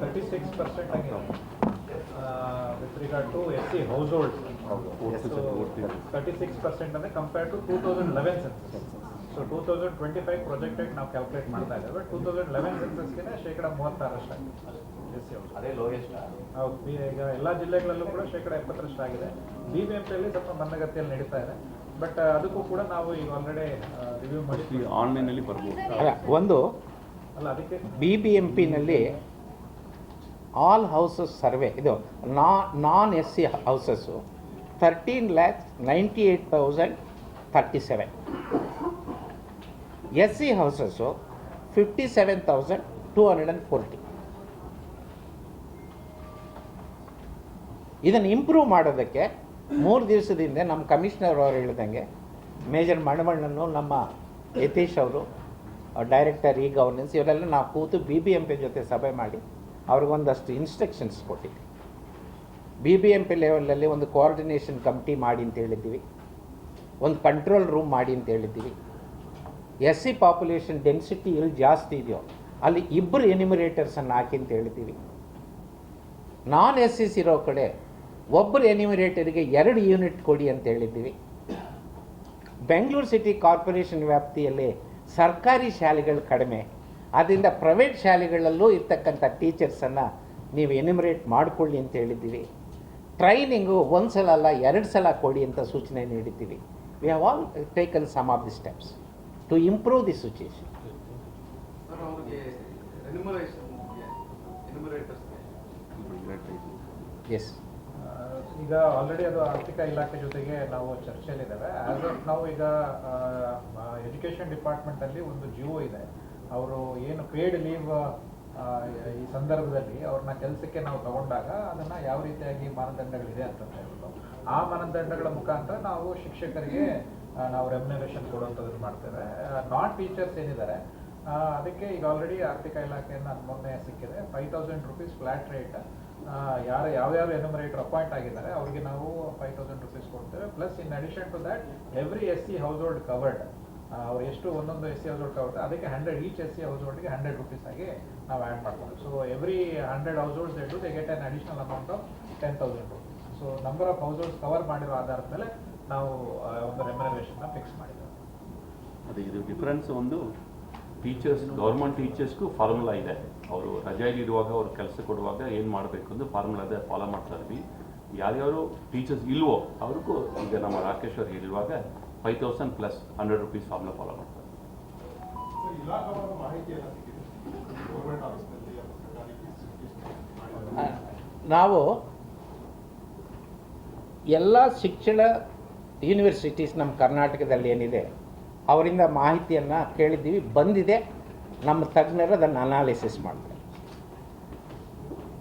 Thirty six percent ಆಗಿದೆ with regard to S C household thirty six percent ಅಂದರೆ compare to two thousand eleven census so two thousand twenty five projected ನಾವು calculate ಮಾಡ್ತಾ ಇದ್ದೇವೆ two thousand eleven ಸೆನ್ಸಸ್ಗೆ ಶೇಕಡ ಮೂವತ್ತಾರಷ್ಟು S C ಅದೇ lowest ಹೌದು ಈಗ ಎಲ್ಲ ಜಿಲ್ಲೆಗಳಲ್ಲೂ ಕೂಡ ಶೇಕಡ ಎಪ್ಪತ್ತರಷ್ಟು ಆಗಿದೆ ಬಿ ಬಿ ಎಂ ಪಿಯಲ್ಲಿ ಸ್ವಲ್ಪ ಮಂದಗತಿಯಲ್ಲಿ ನಡೀತಾ ಇದೆ ಬಟ್ ಅದಕ್ಕೂ ಕೂಡ ನಾವು ಈಗ ಆಲ್ರೆಡಿ ರಿವ್ಯೂ ಮಾಡಿ ಆನ್ಲೈನಲ್ಲಿ ಬರ್ಬೋದು. ಅಲ್ಲ ಒಂದು ಅಲ್ಲ ಅದಕ್ಕೆ ಬಿ ಬಿ ಎಂ ಪಿನಲ್ಲಿ ಆಲ್ ಹೌಸಸ್ ಸರ್ವೆ ಇದು ನಾ non S C houses thirteen lakhs ninety eight thousand thirty seven S C houses fifty seven thousand two hundred and forty ಇದನ್ನು ಇಂಪ್ರೂವ್ ಮಾಡೋದಕ್ಕೆ ಮೂರು ದಿವಸದಿಂದ ನಮ್ಮ ಕಮಿಷನರ್ ಅವರು ಹೇಳಿದಂಗೆ, ಮೇಜರ್ ಮಣಮಣ್ಣನ್ನು ನಮ್ಮ ಯತೀಶ್ ಅವರು ಡೈರೆಕ್ಟರ್, ಈ ಗವರ್ನೆನ್ಸ್ ಇವರೆಲ್ಲ ನಾವು ಕೂತು ಬಿ ಬಿ ಎಂ ಪಿ ಜೊತೆ ಸಭೆ ಮಾಡಿ ಅವ್ರಿಗೊಂದಷ್ಟು ಇನ್ಸ್ಟ್ರಕ್ಷನ್ಸ್ ಕೊಟ್ಟಿದ್ವಿ. ಬಿ ಬಿ ಎಂ ಪಿ ಲೆವೆಲಲ್ಲಿ ಒಂದು ಕೋಆರ್ಡಿನೇಷನ್ ಕಮಿಟಿ ಮಾಡಿ ಅಂತ ಹೇಳಿದ್ದೀವಿ. ಒಂದು ಕಂಟ್ರೋಲ್ ರೂಮ್ ಮಾಡಿ ಅಂತ ಹೇಳಿದ್ದೀವಿ. ಎಸ್ ಸಿ ಪಾಪ್ಯುಲೇಷನ್ ಡೆನ್ಸಿಟಿ ಎಲ್ಲಿ ಜಾಸ್ತಿ ಇದೆಯೋ, ಅಲ್ಲಿ ಇಬ್ಬರು ಎನಿಮಿರೇಟರ್ಸನ್ನು ಹಾಕಿ ಅಂತ ಹೇಳಿದ್ದೀವಿ. ನಾನ್ ಎಸ್ ಸಿಸ್ ಇರೋ ಕಡೆ ಒಬ್ಬರು ಎನಿಮಿರೇಟರಿಗೆ ಎರಡು ಯೂನಿಟ್ ಕೊಡಿ ಅಂತ ಹೇಳಿದ್ದೀವಿ. ಬೆಂಗಳೂರು ಸಿಟಿ ಕಾರ್ಪೊರೇಷನ್ ವ್ಯಾಪ್ತಿಯಲ್ಲಿ ಸರ್ಕಾರಿ ಶಾಲೆಗಳು ಕಡಿಮೆ. ಆದ್ದರಿಂದ ಪ್ರೈವೇಟ್ ಶಾಲೆಗಳಲ್ಲೂ ಇರ್ತಕ್ಕಂಥ ಟೀಚರ್ಸನ್ನು ನೀವು ಎನಿಮರೇಟ್ ಮಾಡಿಕೊಳ್ಳಿ ಅಂತ ಹೇಳಿದ್ದೀವಿ. ಟ್ರೈನಿಂಗು ಒಂದು ಸಲ ಅಲ್ಲ ಎರಡು ಸಲ ಕೊಡಿ ಅಂತ ಸೂಚನೆ ನೀಡಿದ್ದೀವಿ. We have all taken some of the steps to improve the situation yes ಈಗ ಆಲ್ರೆಡಿ ಅದು ಆರ್ಥಿಕ ಇಲಾಖೆ ಜೊತೆಗೆ ನಾವು ಚರ್ಚೆಯಲ್ಲಿದ್ದೇವೆ. ಆಸ್ ಆಫ್ ನಾವು ಈಗ ಎಜುಕೇಷನ್ ಡಿಪಾರ್ಟ್ಮೆಂಟಲ್ಲಿ ಒಂದು ಜಿಒ ಇದೆ. ಅವರು ಏನು ಪೇಯ್ಡ್ ಲೀವ್ ಈ ಸಂದರ್ಭದಲ್ಲಿ ಅವ್ರನ್ನ ಕೆಲಸಕ್ಕೆ ನಾವು ತಗೊಂಡಾಗ ಅದನ್ನು ಯಾವ ರೀತಿಯಾಗಿ ಮಾನದಂಡಗಳಿದೆ ಅಂತ ಹೇಳ್ಬೋದು. ಆ ಮಾನದಂಡಗಳ ಮುಖಾಂತರ ನಾವು ಶಿಕ್ಷಕರಿಗೆ ನಾವು ರೆಮ್ಯುನರೇಷನ್ ಕೊಡುವಂಥದ್ದು ಮಾಡ್ತೇವೆ. ನಾನ್ ಟೀಚರ್ಸ್ ಏನಿದ್ದಾರೆ ಅದಕ್ಕೆ ಈಗ ಆಲ್ರೆಡಿ ಆರ್ಥಿಕ ಇಲಾಖೆಯನ್ನು ಮೊನ್ನೆ ಸಿಕ್ಕಿದೆ. Five thousand rupees flat rate ಯಾರು ಯಾವ್ಯಾವ ಎನ್ಯುಮರೇಟರ್ ಅಪಾಯಿಂಟ್ ಆಗಿದ್ದಾರೆ, ಅವರಿಗೆ ನಾವು ಫೈವ್ ತೌಸಂಡ್ ರುಪೀಸ್ ಕೊಡ್ತೇವೆ. Plus in addition to that every S C household covered ಅವ್ರು ಎಷ್ಟು ಒಂದೊಂದು S C household covered ಅದಕ್ಕೆ hundred each S C house ಹೋಲ್ಡ್ಗೆ ಹಂಡ್ರೆಡ್ ರುಪೀಸ್ ಆಗಿ ನಾವು ಆ್ಯಡ್ ಮಾಡ್ಬೋದು. So every hundred households do they get an additional amount of ten thousand rupees so number of households cover ಮಾಡಿರೋ ಆಧಾರದ ಮೇಲೆ ನಾವು ಒಂದು ರೆಮ್ಯುನರೇಷನ್ನ ಫಿಕ್ಸ್ ಮಾಡಿದ್ದೇವೆ. ಅದೇ, ಇದು ಡಿಫ್ರೆನ್ಸ್ ಒಂದು ಟೀಚರ್ಸ್ ಗೌರ್ಮೆಂಟ್ ಟೀಚರ್ಸ್ಗೂ ಫಾರ್ಮುಲಾ ಇದೆ. ಅವರು ರಜೆಯಲ್ಲಿ ಇರುವಾಗ ಅವ್ರು ಕೆಲಸ ಕೊಡುವಾಗ ಏನು ಮಾಡಬೇಕು ಅಂತ ಫಾರ್ಮುಲಾ ಇದೆ ಫಾಲೋ ಮಾಡ್ತಾ ಇದ್ವಿ. ಯಾರ್ಯಾರು ಟೀಚರ್ಸ್ ಇಲ್ವೋ ಅವ್ರಿಗೂ ಈಗ ನಮ್ಮ ರಾಕೇಶ್ ಅವ್ರಿಗೆ ಹೇಳಿರುವಾಗ five thousand plus hundred rupees formula follow ಮಾಡ್ತಾರೆ. ನಾವು ಎಲ್ಲ ಶಿಕ್ಷಣ ಯೂನಿವರ್ಸಿಟೀಸ್ ನಮ್ಮ ಕರ್ನಾಟಕದಲ್ಲಿ ಏನಿದೆ ಅವರಿಂದ ಮಾಹಿತಿಯನ್ನು ಕೇಳಿದ್ದೀವಿ. ಬಂದಿದೆ. ನಮ್ಮ ತಜ್ಞರು ಅದನ್ನು ಅನಾಲಿಸಿಸ್ ಮಾಡ್ತಾರೆ.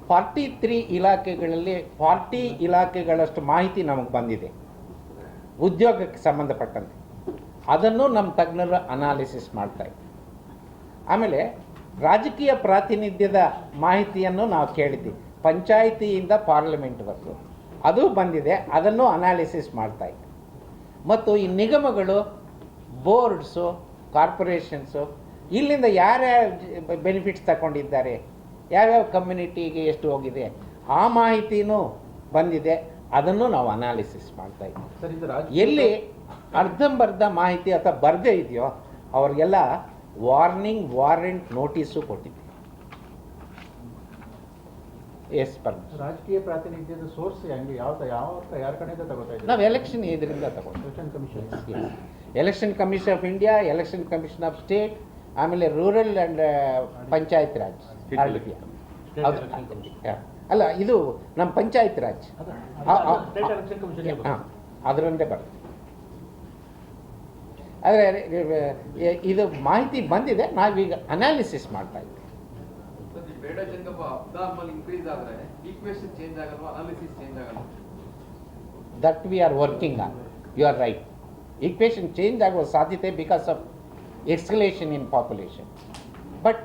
ಫಾರ್ಟಿ ತ್ರೀ ಇಲಾಖೆಗಳಲ್ಲಿ ಫಾರ್ಟಿ ಇಲಾಖೆಗಳಷ್ಟು ಮಾಹಿತಿ ನಮಗೆ ಬಂದಿದೆ. ಉದ್ಯೋಗಕ್ಕೆ ಸಂಬಂಧಪಟ್ಟಂತೆ. ಅದನ್ನು ನಮ್ಮ ತಜ್ಞರು ಅನಾಲಿಸಿಸ್ ಮಾಡ್ತಾರೆ ಆಮೇಲೆ ರಾಜಕೀಯ ಪ್ರಾತಿನಿಧ್ಯದ ಮಾಹಿತಿಯನ್ನು ನಾವು ಕೇಳಿದ್ದೀವಿ. ಪಂಚಾಯಿತಿಯಿಂದ ಪಾರ್ಲಿಮೆಂಟ್ವರೆಗೂ ಅದು ಬಂದಿದೆ. ಅದನ್ನು ಅನಾಲಿಸಿಸ್ ಮಾಡ್ತಾ ಇದ್ದೀವಿ ಮತ್ತು ಈ ನಿಗಮಗಳು ಬೋರ್ಡ್ಸು ಕಾರ್ಪೊರೇಷನ್ಸು ಇಲ್ಲಿಂದ ಯಾರ್ಯಾರು ಬೆನಿಫಿಟ್ಸ್ ತಗೊಂಡಿದ್ದಾರೆ ಯಾವ್ಯಾವ ಕಮ್ಯುನಿಟಿಗೆ ಎಷ್ಟು ಹೋಗಿದೆ ಆ ಮಾಹಿತಿನೂ ಬಂದಿದೆ. ಅದನ್ನು ನಾವು ಅನಾಲಿಸಿಸ್ ಮಾಡ್ತಾ ಇದ್ದೀವಿ ಎಲ್ಲಿ ಅರ್ಧಂಬರ್ಧ ಮಾಹಿತಿ ಅಥವಾ ಬರದೇ ಇದೆಯೋ ಅವ್ರಿಗೆಲ್ಲ ವಾರ್ನಿಂಗ್ ವಾರೆಂಟ್ ನೋಟಿಸು ಕೊಟ್ಟಿದ್ದೀವಿ ಎಸ್ ರಾಜಕೀಯ ಪ್ರಾತಿನಿಧ್ಯದ ಸೋರ್ಸ್ ಹೆಂಗೆ? ಯಾವ ಯಾವ ಯಾರ ಕಡೆಯಿಂದ ತಗೋತಾ ಇದ್ದೀವಿ ನಾವು ಎಲೆಕ್ಷನ್ ಇದರಿಂದ ತಗೊಂಡು. Election commission election commission of India election commission of state ಆಮೇಲೆ ರೂರಲ್ ಅಂಡ್ ಪಂಚಾಯತ್ ರಾಜ್. ಅಲ್ಲ ಇದು ನಮ್ಮ ಪಂಚಾಯತ್ ರಾಜ್ ಹಾಂ ಅದರಲ್ಲೇ ಬರುತ್ತೆ. ಆದರೆ ಇದು ಮಾಹಿತಿ ಬಂದಿದೆ. ನಾವೀಗ ಅನಾಲಿಸಿಸ್ ಮಾಡ್ತಾ ಇದ್ದೀವಿ ಬೇಡ ಜಂಗಪ್ಪ ಇನ್ಕ್ರೀಸ್ ಆದ್ರೆ ಈಕ್ವೇಶನ್ ಚೇಂಜ್ ಆಗಲ್ವಾ? ಅನಾಲಿಸಿಸ್ ಚೇಂಜ್ ಆಗಲ್ವಾ? That we are working on you are right equation change ಆಗುವ ಸಾಧ್ಯತೆ because of escalation in population but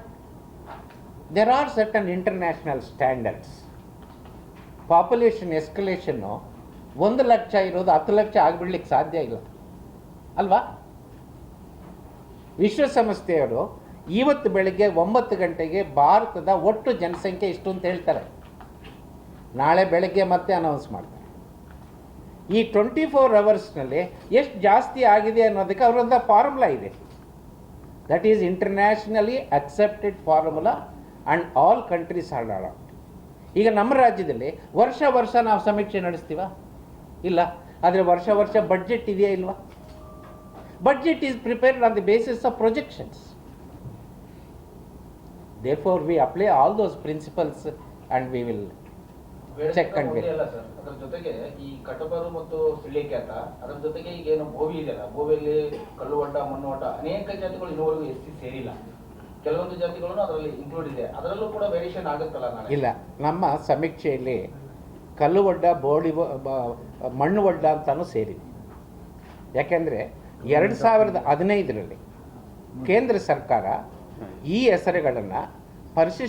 there are certain international standards population ಎಸ್ಕಲೇಷನ್ನು ಒಂದು ಲಕ್ಷ ಇರೋದು ಹತ್ತು ಲಕ್ಷ ಆಗಿಬಿಡ್ಲಿಕ್ಕೆ ಸಾಧ್ಯ ಇಲ್ಲ. ಅಲ್ವಾ? ವಿಶ್ವಸಂಸ್ಥೆಯವರು ಇವತ್ತು ಬೆಳಗ್ಗೆ ಒಂಬತ್ತು ಗಂಟೆಗೆ ಭಾರತದ ಒಟ್ಟು ಜನಸಂಖ್ಯೆ ಇಷ್ಟು ಅಂತ ಹೇಳ್ತಾರೆ. ನಾಳೆ ಬೆಳಗ್ಗೆ ಮತ್ತೆ ಅನೌನ್ಸ್ ಮಾಡ್ತಾರೆ. ಈ ಟ್ವೆಂಟಿ ಫೋರ್ ಅವರ್ಸ್ನಲ್ಲಿ ಎಷ್ಟು ಜಾಸ್ತಿ ಆಗಿದೆ ಅನ್ನೋದಕ್ಕೆ ಅವರದ್ದ ಫಾರ್ಮುಲಾ ಇದೆ. That is internationally accepted formula and all countries are adapt ಈಗ ನಮ್ಮ ರಾಜ್ಯದಲ್ಲಿ ವರ್ಷ ವರ್ಷ ನಾವು ಸಮೀಕ್ಷೆ ನಡೆಸ್ತೀವ? ಇಲ್ಲ. ಆದರೆ ವರ್ಷ ವರ್ಷ ಬಡ್ಜೆಟ್ ಇದೆಯಾ ಇಲ್ವಾ? Budget is prepared on the basis of projections there we apply all those principles and we will check and ಅಲ್ಲ ಸರ್ ಅದ್ರ ಜೊತೆಗೆ ಈ ಕಟಬರು ಮತ್ತು ಸಿಳ್ಳಿಕ್ಯಾತ ಅದ್ರ ಜೊತೆಗೆ ಈಗ ಏನು ಬೋವಿ ಇದೆಯಲ್ಲ ಬೋವಿಯಲ್ಲಿ ಕಲ್ಲು ಹೊಡ್ಡ ಮಣ್ಣು ಹೊಡ್ಡ ಅನೇಕ ಜಾತಿಗಳು ಇನ್ನೂವರೆಗೂ ಎಸ್ ಸಿ ಸೇರಿಲ್ಲ. ಕೆಲವೊಂದು ಜಾತಿಗಳನ್ನು ಅದರಲ್ಲಿ ಇನ್ಕ್ಲೂಡ್ ಇದೆ. ಅದರಲ್ಲೂ ಕೂಡ ವೇರಿಯೇಷನ್ ಆಗುತ್ತಲ್ಲ ನಾಳೆ? ಇಲ್ಲ. ನಮ್ಮ ಸಮೀಕ್ಷೆಯಲ್ಲಿ ಕಲ್ಲು ಒಡ್ಡ ಬೋಡಿ ಮಣ್ಣು ಒಡ್ಡ ಅಂತಾನು ಸೇರಿದೆ. ಯಾಕೆಂದರೆ ಎರಡು ಸಾವಿರದ ಹದಿನೈದರಲ್ಲಿ ಕೇಂದ್ರ ಸರ್ಕಾರ ಈ ಹೆಸರುಗಳನ್ನು ಪರಿಶಿಷ್ಟ